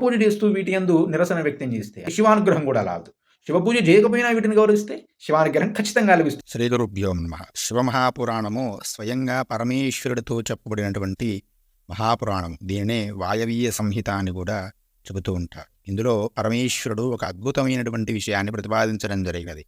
శివపూజ చేస్తూ వీటి యందు నిరసన వ్యక్తం చేస్తే శివానుగ్రహం కూడా లాదు. శివపూజ చేయకపోయినా వీటిని గౌరవిస్తే శివానుగ్రహం ఖచ్చితంగా లభిస్తుంది. శ్రీ గురుభ్యో నమ. శివమహాపురాణము స్వయంగా పరమేశ్వరుడితో చెప్పబడినటువంటి మహాపురాణం. దీనినే వాయవీయ సంహిత అని కూడా చెబుతూ ఉంటారు. ఇందులో పరమేశ్వరుడు ఒక అద్భుతమైనటువంటి విషయాన్ని ప్రతిపాదించడం జరిగినది.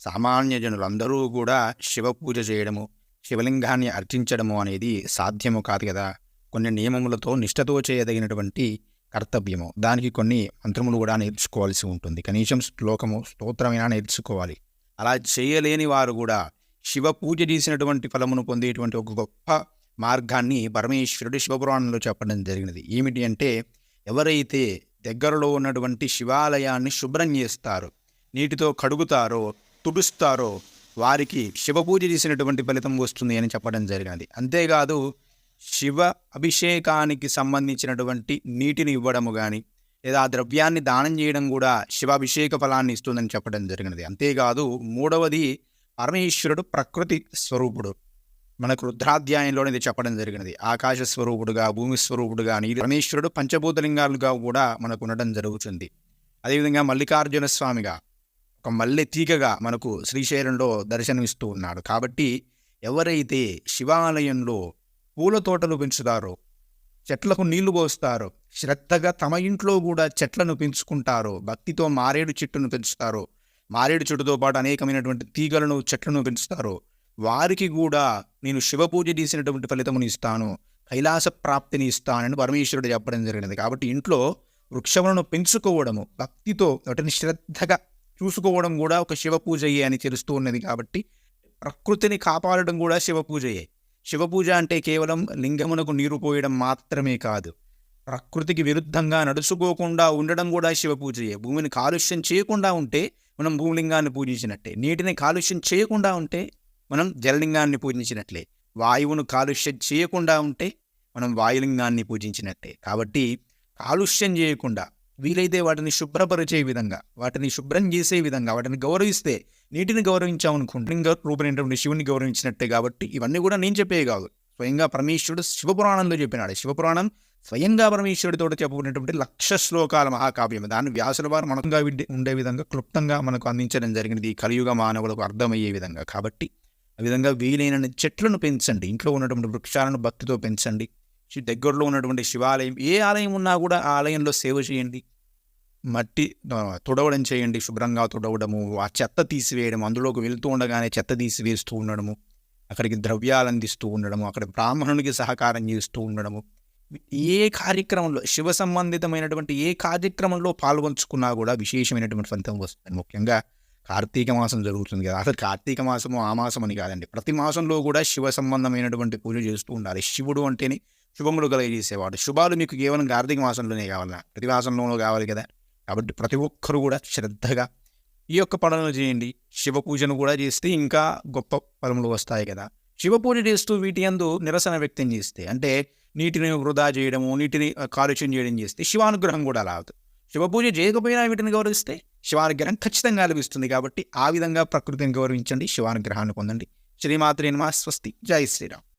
సామాన్య జనులందరూ కూడా శివపూజ చేయడము శివలింగాన్ని అర్చించడము అనేది సాధ్యము కాదు కదా. కొన్ని నియమములతో నిష్ఠతో చేయదగినటువంటి కర్తవ్యము. దానికి కొన్ని మంత్రములు కూడా నేర్చుకోవాల్సి ఉంటుంది. కనీసం శ్లోకము స్తోత్రమైనా నేర్చుకోవాలి. అలా చేయలేని వారు కూడా శివ పూజ చేసినటువంటి ఫలమును పొందేటువంటి ఒక గొప్ప మార్గాన్ని పరమేశ్వరుడు శివపురాణంలో చెప్పడం జరిగినది. ఏమిటి అంటే ఎవరైతే దగ్గరలో ఉన్నటువంటి శివాలయాన్ని శుభ్రం చేస్తారో నీటితో కడుగుతారో తుడుస్తారో వారికి శివ పూజ చేసినటువంటి ఫలితం వస్తుంది అని చెప్పడం జరిగినది. అంతేకాదు శివ అభిషేకానికి సంబంధించినటువంటి నీటిని ఇవ్వడము కానీ లేదా ఆ ద్రవ్యాన్ని దానం చేయడం కూడా శివాభిషేక ఫలాన్ని ఇస్తుందని చెప్పడం జరిగినది. అంతేకాదు మూడవది పరమేశ్వరుడు ప్రకృతి స్వరూపుడు. మనకు రుద్రాధ్యాయంలోనే ఇది చెప్పడం జరిగినది. ఆకాశ స్వరూపుడుగా భూమి స్వరూపుడుగా నీరు పరమేశ్వరుడు పంచభూతలింగాలుగా కూడా మనకు ఉండడం జరుగుతుంది. అదేవిధంగా మల్లికార్జున స్వామిగా ఒక మల్లె తీగగా మనకు శ్రీశైలంలో దర్శనమిస్తూ ఉన్నాడు. కాబట్టి ఎవరైతే శివాలయంలో పూల తోటలు పెంచుతారు. చెట్లకు నీళ్ళు పోస్తారు. శ్రద్ధగా తమ ఇంట్లో కూడా చెట్లను పెంచుకుంటారు. భక్తితో మారేడు చెట్టును పెంచుతారో. మారేడు చెట్టుతో పాటు అనేకమైనటువంటి తీగలను చెట్లను పెంచుతారో. వారికి కూడా నేను శివపూజ చేసినటువంటి ఫలితముని ఇస్తాను. కైలాస ప్రాప్తిని ఇస్తానని పరమేశ్వరుడు చెప్పడం జరిగినది కాబట్టి ఇంట్లో వృక్షములను పెంచుకోవడము భక్తితో వాటిని శ్రద్ధగా చూసుకోవడం కూడా ఒక శివ పూజయే అని తెలుస్తూ ఉన్నది కాబట్టి ప్రకృతిని కాపాడడం కూడా శివ పూజయే. శివపూజ అంటే కేవలం లింగమునకు నీరు పోయడం మాత్రమే కాదు. ప్రకృతికి విరుద్ధంగా నడుచుకోకుండా ఉండడం కూడా శివపూజయే. భూమిని కాలుష్యం చేయకుండా ఉంటే మనం భూలింగాన్ని పూజించినట్టే. నీటిని కాలుష్యం చేయకుండా ఉంటే మనం జలలింగాన్ని పూజించినట్లే. వాయువును కాలుష్యం చేయకుండా ఉంటే మనం వాయులింగాన్ని పూజించినట్టే. కాబట్టి కాలుష్యం చేయకుండా వీలైతే వాటిని శుభ్రపరిచే విధంగా వాటిని శుభ్రం చేసే విధంగా వాటిని గౌరవిస్తే నీటిని గౌరవించామనుకుంటే. లింగ రూపమైనటువంటి శివుని గౌరవించినట్టే కాబట్టి ఇవన్నీ కూడా నేను చెప్పే కాదు. స్వయంగా పరమేశ్వరుడు శివపురాణంలో చెప్పినాడు. శివపురాణం స్వయంగా పరమేశ్వరుడితో చెప్పబడినటువంటి లక్ష శ్లోకాల మహాకావ్యం దాన్ని వ్యాసుల వారు మనంగా ఉండే విధంగా క్లుప్తంగా మనకు అందించడం జరిగినది. ఈ కలియుగ మానవులకు అర్థమయ్యే విధంగా కాబట్టి ఆ విధంగా వీలైన చెట్లను పెంచండి. ఇంట్లో ఉన్నటువంటి వృక్షాలను భక్తితో పెంచండి. దగ్గరలో ఉన్నటువంటి శివాలయం ఏ ఆలయం ఉన్నా కూడా ఆ ఆలయంలో సేవ చేయండి. మట్టి తుడవడం చేయండి శుభ్రంగా తుడవడము ఆ చెత్త తీసివేయడం అందులోకి వెళ్తూ ఉండగానే చెత్త తీసివేస్తూ ఉండడము అక్కడికి ద్రవ్యాలు అందిస్తూ ఉండడము అక్కడ బ్రాహ్మణునికి సహకారం చేస్తూ ఉండడము. ఏ కార్యక్రమంలో శివ సంబంధితమైనటువంటి ఏ కార్యక్రమంలో పాల్గొంచుకున్నా కూడా విశేషమైనటువంటి ఫలితం వస్తుంది. ముఖ్యంగా కార్తీక మాసం జరుగుతుంది కదా. అసలు కార్తీక మాసము ఆ మాసం అని కాదండి. ప్రతి మాసంలో కూడా శివ సంబంధమైనటువంటి పూజ చేస్తూ ఉండాలి. శివుడు అంటేనే శుభములు కలిగజేసేవాడు. శుభాలు మీకు కేవలం కార్తీక మాసంలోనే కావాలా? ప్రతి మాసంలోనూ కావాలి కదా? కాబట్టి ప్రతి ఒక్కరు కూడా శ్రద్ధగా ఈ యొక్క పనులను చేయండి. శివ పూజను కూడా చేస్తే ఇంకా గొప్ప ఫలములు వస్తాయి కదా? శివ పూజ చేస్తూ వీటి యందు నిరసన వ్యక్తం చేస్తే అంటే నీటిని వృధా చేయడము నీటిని కాలుష్యం చేయడం చేస్తే శివానుగ్రహం కూడా రాదు. శివ పూజ చేయకపోయినా వీటిని గౌరవిస్తే శివానుగ్రహం ఖచ్చితంగా లభిస్తుంది కాబట్టి ఆ విధంగా ప్రకృతిని గౌరవించండి శివానుగ్రహాన్ని పొందండి. శ్రీమాత్రి నమ స్వస్తి. జై శ్రీరామ్.